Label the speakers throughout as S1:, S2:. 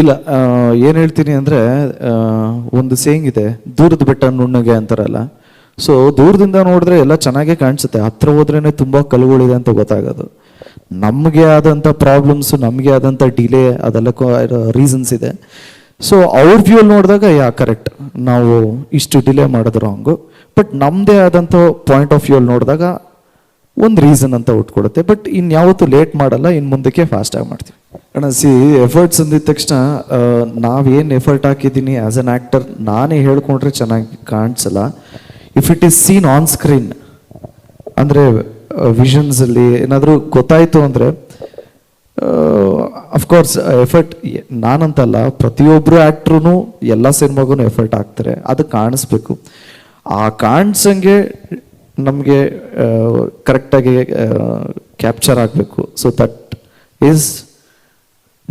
S1: ಇಲ್ಲ ಏನು ಹೇಳ್ತೀನಿ ಅಂದರೆ ಒಂದು ಸೇಯಿಂಗ್ ಇದೆ, ದೂರದ ಬೆಟ್ಟ ನುಣ್ಣಗೆ ಅಂತಾರಲ್ಲ. ಸೊ ದೂರದಿಂದ ನೋಡಿದ್ರೆ ಎಲ್ಲ ಚೆನ್ನಾಗೇ ಕಾಣಿಸುತ್ತೆ. ಹತ್ರ ಹೋದ್ರೇ ತುಂಬ ಕಲ್ಲುಗಳಿದೆ ಅಂತ ಗೊತ್ತಾಗೋದು. ನಮಗೆ ಆದಂಥ ಪ್ರಾಬ್ಲಮ್ಸು ನಮಗೆ ಆದಂಥ ಡಿಲೇ ಅದೆಲ್ಲ ರೀಸನ್ಸ್ ಇದೆ. ಸೊ ಅವ್ರ ವ್ಯೂಲ್ ನೋಡಿದಾಗ, ಯಾ ಕರೆಕ್ಟ್ ನಾವು ಇಷ್ಟು ಡಿಲೇ ಮಾಡಿದ್ರು ರಾಂಗು ಬಟ್ ನಮ್ಮದೇ ಆದಂಥ ಪಾಯಿಂಟ್ ಆಫ್ ವ್ಯೂಲ್ ನೋಡಿದಾಗ ಒಂದು ರೀಸನ್ ಅಂತ ಉಟ್ಕೊಡುತ್ತೆ ಬಟ್ ಇನ್ಯಾವತ್ತೂ ಲೇಟ್ ಮಾಡಲ್ಲ ಇನ್ನು ಮುಂದಕ್ಕೆ ಫಾಸ್ಟಾಗಿ ಮಾಡ್ತೀವಿ. ಅಣ್ಣ ಸಿ ಎಫರ್ಟ್ಸ್ ಅಂದಿದ ತಕ್ಷಣ ನಾವೇನು ಎಫರ್ಟ್ ಹಾಕಿದ್ದೀನಿ ಆ್ಯಸ್ ಅನ್ ಆ್ಯಕ್ಟರ್ ನಾನೇ ಹೇಳ್ಕೊಂಡ್ರೆ ಚೆನ್ನಾಗಿ ಕಾಣಿಸಲ್ಲ. If it is seen on screen ಅಂದರೆ ವಿಷನ್ಸಲ್ಲಿ ಏನಾದರೂ ಗೊತ್ತಾಯಿತು ಅಂದರೆ ಅಫ್ಕೋರ್ಸ್ ಎಫರ್ಟ್ ನಾನಂತಲ್ಲ ಪ್ರತಿಯೊಬ್ಬರು ಆ್ಯಕ್ಟ್ರೂ ಎಲ್ಲ ಸಿನಿಮಾಗೂ ಎಫರ್ಟ್ ಹಾಕ್ತಾರೆ, ಅದು ಕಾಣಿಸ್ಬೇಕು. ಆ ಕಾಣಿಸಂಗೆ ನಮಗೆ ಕರೆಕ್ಟಾಗಿ ಕ್ಯಾಪ್ಚರ್ ಆಗಬೇಕು. So that is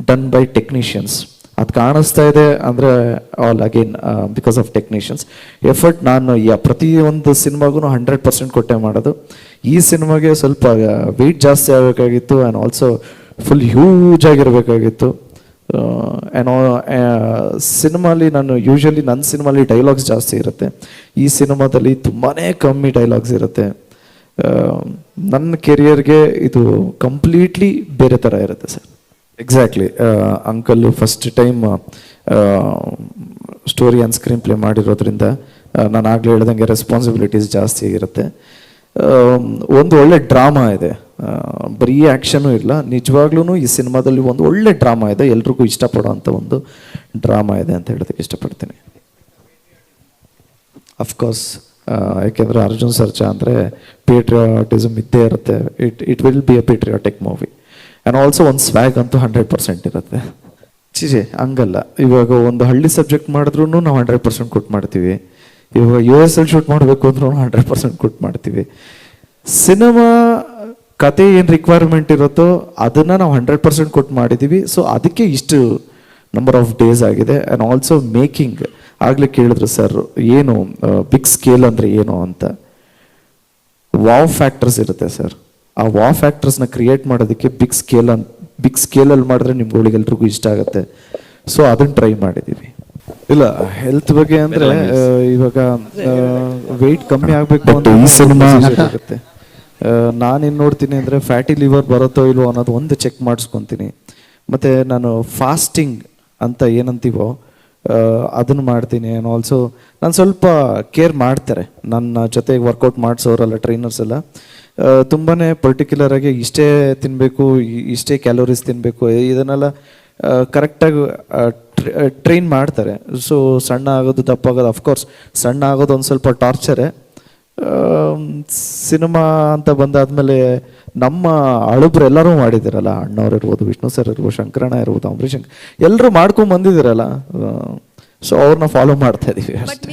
S1: done by technicians ಅದು ಕಾಣಿಸ್ತಾ ಇದೆ ಅಂದರೆ all again because of technicians effort ನಾನು ಪ್ರತಿಯೊಂದು ಸಿನಿಮಾಗೂ ಹಂಡ್ರೆಡ್ ಪರ್ಸೆಂಟ್ ಕೊಟ್ಟೆ ಮಾಡೋದು. ಈ ಸಿನಿಮಾಗೆ ಸ್ವಲ್ಪ ವೆಯ್ಟ್ ಜಾಸ್ತಿ ಆಗಬೇಕಾಗಿತ್ತು ಆ್ಯಂಡ್ ಆಲ್ಸೋ ಫುಲ್ ಹ್ಯೂಜ್ ಆಗಿರಬೇಕಾಗಿತ್ತು. ಸಿನಿಮಾಲಿ ನಾನು ಯೂಶಲಿ ನನ್ನ ಸಿನಿಮಾಲಿ ಡೈಲಾಗ್ಸ್ ಜಾಸ್ತಿ ಇರುತ್ತೆ. ಈ ಸಿನಿಮಾದಲ್ಲಿ ತುಂಬಾ ಕಮ್ಮಿ ಡೈಲಾಗ್ಸ್ ಇರುತ್ತೆ. ಆ, ನನ್ನ ಕೆರಿಯರ್ಗೆ ಇದು ಕಂಪ್ಲೀಟ್ಲಿ ಬೇರೆ ಥರ ಇರುತ್ತೆ sir. Exactly uncle first time story and screenplay ಮಾಡಿರೋದ್ರಿಂದ ನಾನು ಆಗಲೇ ಹೇಳ್ದಂಗೆ ರೆಸ್ಪಾನ್ಸಿಬಿಲಿಟೀಸ್ ಜಾಸ್ತಿ ಆಗಿರುತ್ತೆ ಒಂದು ಒಳ್ಳೆ ಡ್ರಾಮಾ ಇದೆ. ಬರೀ ಆ್ಯಕ್ಷನು ಇಲ್ಲ ನಿಜವಾಗ್ಲೂ ಈ ಸಿನಿಮಾದಲ್ಲಿ ಒಂದು ಒಳ್ಳೆ ಡ್ರಾಮಾ ಇದೆ. ಎಲ್ರಿಗೂ ಇಷ್ಟಪಡೋವಂಥ ಒಂದು ಡ್ರಾಮಾ ಇದೆ ಅಂತ ಹೇಳೋದಕ್ಕೆ ಇಷ್ಟಪಡ್ತೀನಿ. ಅಫ್ಕೋರ್ಸ್ ಯಾಕೆಂದರೆ ಅರ್ಜುನ್ ಸರ್ಜಾ ಅಂದರೆ ಪೇಟ್ರಿಯಾಟಿಸಮ್ ಇದ್ದೇ ಇರುತ್ತೆ. It it will be a patriotic movie and also ಒಂದು ಸ್ವ್ಯಾಗ್ ಅಂತೂ ಹಂಡ್ರೆಡ್ ಪರ್ಸೆಂಟ್ ಇರುತ್ತೆ. ಚಿಜೆ ಹಂಗಲ್ಲ. ಇವಾಗ ಒಂದು ಹಳ್ಳಿ ಸಬ್ಜೆಕ್ಟ್ ಮಾಡಿದ್ರೂ ನಾವು ಹಂಡ್ರೆಡ್ ಪರ್ಸೆಂಟ್ ಕೊಟ್ಟು ಮಾಡ್ತೀವಿ. ಇವಾಗ ಯು ಎಸ್ ಎಲ್ ಶೂಟ್ ಮಾಡಬೇಕು ಅಂದ್ರೂ ಹಂಡ್ರೆಡ್ ಪರ್ಸೆಂಟ್ ಕೊಟ್ಟು ಮಾಡ್ತೀವಿ. ಸಿನಿಮಾ ಕತೆ ಏನು ರಿಕ್ವೈರ್ಮೆಂಟ್ ಇರುತ್ತೋ ಅದನ್ನು ನಾವು ಹಂಡ್ರೆಡ್ ಪರ್ಸೆಂಟ್ ಕೊಟ್ಟು ಮಾಡಿದ್ದೀವಿ ಸೊ ಅದಕ್ಕೆ ಇಷ್ಟು ನಂಬರ್ ಆಫ್ ಡೇಸ್ ಆಗಿದೆ. ಆ್ಯಂಡ್ ಆಲ್ಸೋ ಮೇಕಿಂಗ್ ಆಗಲೇ ಕೇಳಿದ್ರು ಸರ್ ಏನು ಬಿಗ್ ಸ್ಕೇಲ್ ಅಂದರೆ ಏನು ಅಂತ. ವಾವ್ ಫ್ಯಾಕ್ಟರ್ಸ್ ಇರುತ್ತೆ ಸರ್ ಆ ವಾವ್ ಫ್ಯಾಕ್ಟರ್ಸ್ನ ಕ್ರಿಯೇಟ್ ಮಾಡೋದಕ್ಕೆ ಬಿಗ್ ಸ್ಕೇಲ್ ಅಂತ ಬಿಗ್ ಸ್ಕೇಲಲ್ಲಿ ಮಾಡಿದ್ರೆ ನಿಮ್ಗಳಿಗೆಲ್ರಿಗೂ ಇಷ್ಟ ಆಗುತ್ತೆ. ಸೊ ಅದನ್ನು ಟ್ರೈ ಮಾಡಿದ್ದೀವಿ ಇಲ್ಲ ಹೆಲ್ತ್ ಬಗ್ಗೆ ಅಂದ್ರೆ ಇವಾಗ ವೆಯ್ಟ್ ಕಮ್ಮಿ ಆಗಬೇಕು
S2: ಅಂತ ಈ ಸಿನಿಮಾ
S1: ಆಗುತ್ತೆ. ನಾನೇನು ನೋಡ್ತೀನಿ ಅಂದರೆ ಫ್ಯಾಟಿ ಲಿವರ್ ಬರುತ್ತೋ ಇಲ್ವೋ ಅನ್ನೋದು ಒಂದು ಚೆಕ್ ಮಾಡಿಸ್ಕೊತೀನಿ. ಮತ್ತು ನಾನು ಫಾಸ್ಟಿಂಗ್ ಅಂತ ಏನಂತೀವೋ ಅದನ್ನು ಮಾಡ್ತೀನಿ ಆ್ಯಂಡ್ ಆಲ್ಸೋ ನಾನು ಸ್ವಲ್ಪ ಕೇರ್ ಮಾಡ್ತಾರೆ. ನನ್ನ ಜೊತೆಗೆ ವರ್ಕೌಟ್ ಮಾಡಿಸೋರಲ್ಲ ಟ್ರೈನರ್ಸ್ ಎಲ್ಲ ತುಂಬಾ ಪರ್ಟಿಕ್ಯುಲರ್ ಆಗಿ ಇಷ್ಟೇ ತಿನ್ನಬೇಕು ಇಷ್ಟೇ ಕ್ಯಾಲೋರೀಸ್ ತಿನ್ನಬೇಕು ಇದನ್ನೆಲ್ಲ ಕರೆಕ್ಟಾಗಿ ಟ್ರೈನ್ ಮಾಡ್ತಾರೆ. ಸೊ ಸಣ್ಣ ಆಗೋದು ದಪ್ಪ ಆಗೋದು ಅಫ್ಕೋರ್ಸ್ ಸಣ್ಣ ಆಗೋದು ಒಂದು ಸ್ವಲ್ಪ ಟಾರ್ಚರೇ ಸಿನಿಮಾ ಅಂತ ಬಂದಾದ್ಮೇಲೆ ನಮ್ಮ ಅಳುಬ್ರು ಎಲ್ಲರೂ ಮಾಡಿದಿರಲ್ಲ ಅಣ್ಣವ್ರು ಇರ್ಬೋದು ವಿಷ್ಣು ಸರ್ ಇರ್ಬೋದು ಶಂಕರಣ್ಣ ಇರ್ಬೋದು ಅಂಬರೀಶ್ ಎಲ್ಲರೂ ಮಾಡ್ಕೊಂಡು ಬಂದಿದ್ದೀರಲ್ಲ ಸೊ ಅವ್ರನ್ನ ಫಾಲೋ ಮಾಡ್ತಾ ಇದೀವಿ ಅಷ್ಟೇ.